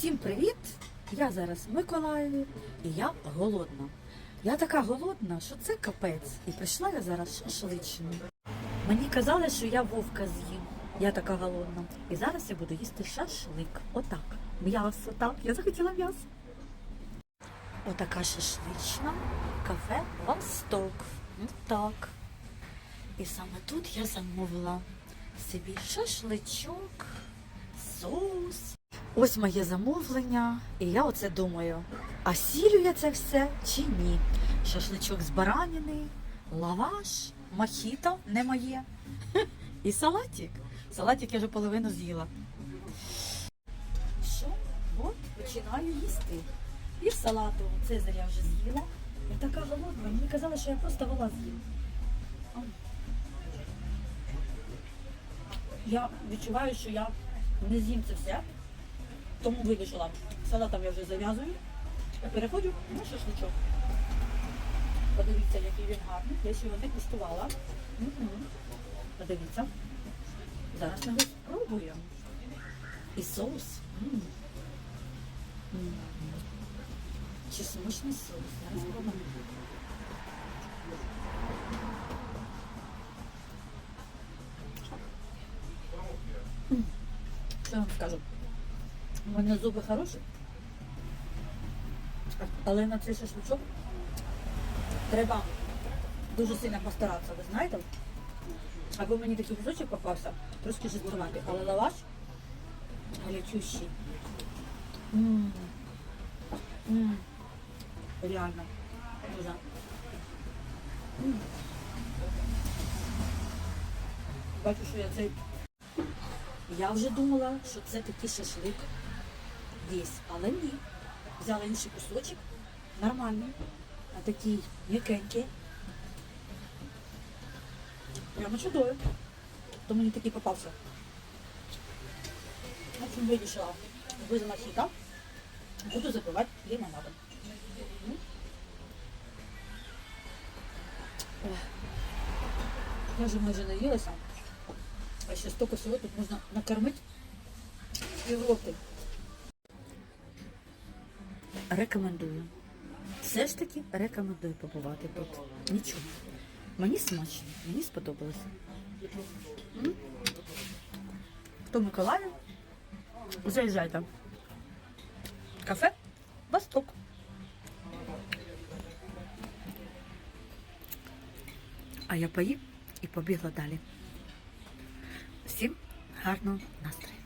Всім привіт! Я зараз в Миколаєві і я голодна. Я така голодна, що це капець. І прийшла я зараз шашличну. Мені казали, що я вовка з'їм. Я така голодна. І зараз я буду їсти шашлик. Отак. М'ясо, так. Я захотіла м'ясо. Отака шашлична, кафе Восток. Так. І саме тут я замовила собі шашличок, соус. Ось моє замовлення, і я оце думаю, а сілю я це все чи ні? Шашличок з баранини, лаваш, мохіто не моє. І салатик. Салатик я вже половину з'їла. Що? От починаю їсти. І салату Цезаря я вже з'їла. Я така голодна. Мені казали, що я просто вола з'їм. Я відчуваю, що я не з'їм це все, тому вирішила. Салатом я вже зав'язую. Переходжу на шашличок. Подивіться, який він гарний. Я ще його не куштувала. Мгм. Подивіться. Зараз ми спробуємо. І соус. М. М. Чи смачний соус? Зараз спробуємо. Що вам скажу? У мене зуби хороші, але на цей шашличок треба дуже сильно постаратися, ви знаєте? Аби мені такий кусочок попався, трошки жестуватий, але лаваш. М. Реально. Дуже. Бачу, що я цей я вже думала, що це такий шашлик десь, але ні. Взяла інший кусочок, нормальний, а такий м'якенький. Прямо чудовий. То мені такий попався. В общем, вирішила без мохіта буду запивати лимонадом. Я вже майже наїлася. А ще столько всього тут можна накормити півроти. Рекомендую. Все ж таки рекомендую побувати тут. Нічого. Мені смачно, мені сподобалося. Хто Миколаїв? Заїжджайте. Кафе Восток. А я поїм і побігла далі. Всім гарного настрою.